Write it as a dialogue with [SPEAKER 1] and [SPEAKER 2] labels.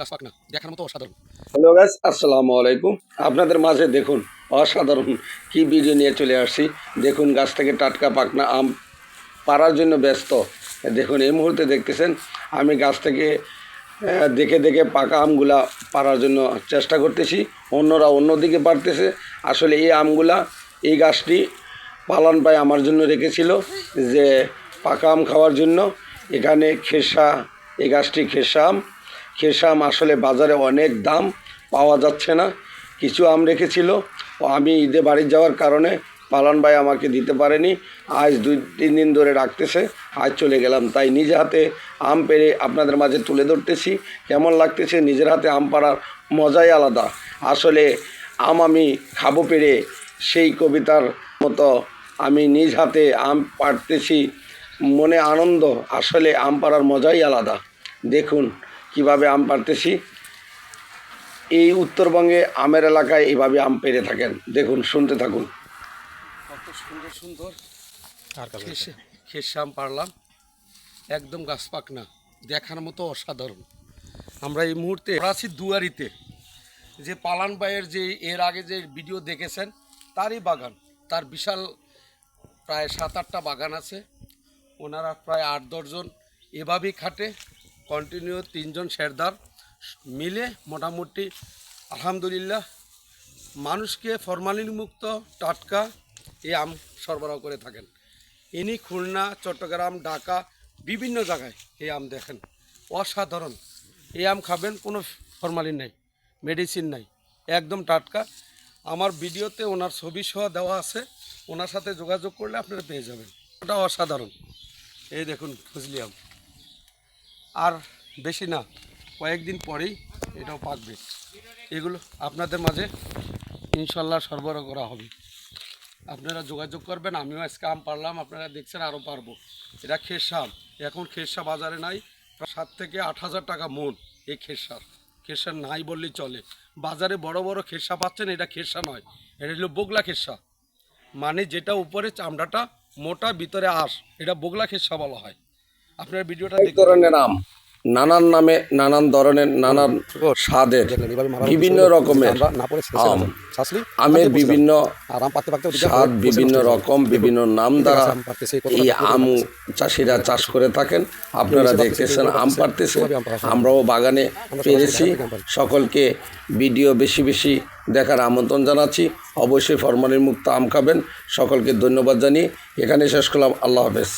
[SPEAKER 1] গাছ অসাধারণ।
[SPEAKER 2] Hello guys, আসসালামু আলাইকুম। আপনাদের মাঝে দেখুন, অসাধারণ কি ভিডিও নিয়ে চলে আসছি। দেখুন, গাছ থেকে টাটকা পাকনা আম পাড়ার জন্য ব্যস্ত। দেখুন, এই মুহূর্তে দেখতেছেন, আমি গাছ থেকে দেখে দেখে পাকা আমগুলা পাড়ার জন্য চেষ্টা করতেছি। অন্যরা অন্যদিকে পারতেছে আসলে এই আমগুলা, এই গাছটি পালন পায় আমার জন্য রেখেছিল যে পাকা আম খাওয়ার জন্য। এখানে খেসা এই গাছটি খেসাম। খেসাম আসলে বাজারে অনেক দাম পাওয়া যাচ্ছে না। কিছু আম রেখেছিল। ও আমি ঈদে বাড়ি যাওয়ার কারণে পালন ভাই আমাকে দিতে পারেনি। আজ দুই, তিন দিন ধরে রাখতেছে। আজ চলে গেলাম। তাই নিজে হাতে আম পেরে আপনাদের মাঝে তুলে ধরতেছি। কেমন লাগতেছে? নিজের হাতে আম পাড়ার মজাই আলাদা। আসলে আম আমি খাব পেরে সেই কবিতার মতো আমি নিজ হাতে আম পাড়তেছি। মনে আনন্দ। আসলে আম পাড়ার মজাই আলাদা। দেখুন কীভাবে আম পাড়তেছি। এই উত্তরবঙ্গে আমের এলাকায় এইভাবে আম পেরে থাকেন। দেখুন শুনতে থাকুন।
[SPEAKER 1] কত সুন্দর সুন্দর। খেসে খেসাম পারলাম একদম গাছ পাক না দেখার মতো অসাধারণ। আমরা এই মুহূর্তে আছি দুয়ারিতে। যে পালান বাইয়ের যে এর আগে যে ভিডিও দেখেছেন তারই বাগান। তার বিশাল প্রায় সাত আটটা বাগান আছে। ওনারা প্রায় আট দশজন এভাবেই খাটে কন্টিনিউ তিনজন শেরদার মিলে মোটামুটি, আলহামদুলিল্লাহ, মানুষকে ফরমালিন মুক্ত টাটকা এই আম সরবরাহ করে থাকেন। ইনি খুলনা, চট্টগ্রাম, ঢাকা, বিভিন্ন জায়গায় এই আম দেখেন। অসাধারণ। এই আম খাবেন, কোনো ফরমালিন নাই, মেডিসিন নাই, একদম টাটকা। আমার ভিডিওতে ওনার ছবি সহ দেওয়া আছে, ওনার সাথে যোগাযোগ করলে আপনারা পেয়ে যাবেন। ওটা অসাধারণ। এই দেখুন খুজলি আম আর বেশি না, কয়েকদিন পরেই এটাও পাকবে। এগুলো আপনাদের মাঝে ইনশাল্লাহ সরবরাহ করা হবে। আপনারা যোগাযোগ করবেন, আমিও আজকে আম পারলাম আপনারা দেখছেন আরও পারব। এটা খেরসাম এখন খেরসা বাজারে নাই সাত থেকে আট হাজার টাকা মন এই খেরসার খেরসা নাই বললেই চলে। বাজারে বড় বড় খেরসা পাচ্ছেন, এটা খেরসা নয়, এটা হলো বগলা খেরসা মানে যেটা উপরে চামড়াটা মোটা ভিতরে আঁশ এটা বগলা খেসা বলা হয়। আপনার ভিডিওটা দেখতে
[SPEAKER 2] আম। নানান নামে, নানান ধরনের, নানান স্বাদের, বিভিন্ন রকমের, আম। আমের বিভিন্ন স্বাদ, বিভিন্ন রকম, বিভিন্ন নাম দ্বারা এই আম চাষিরা চাষ করে থাকেন। আপনারা দেখতেছেন আম পারতেছে আমরাও বাগানে পেরেছি। সকলকে ভিডিও বেশি বেশি দেখার আমন্ত্রণ জানাচ্ছি। অবশ্যই ফরমালিন মুক্ত আম খাবেন। সকলকে ধন্যবাদ জানিয়ে এখানে শেষ করলাম। আল্লাহ হাফেজ।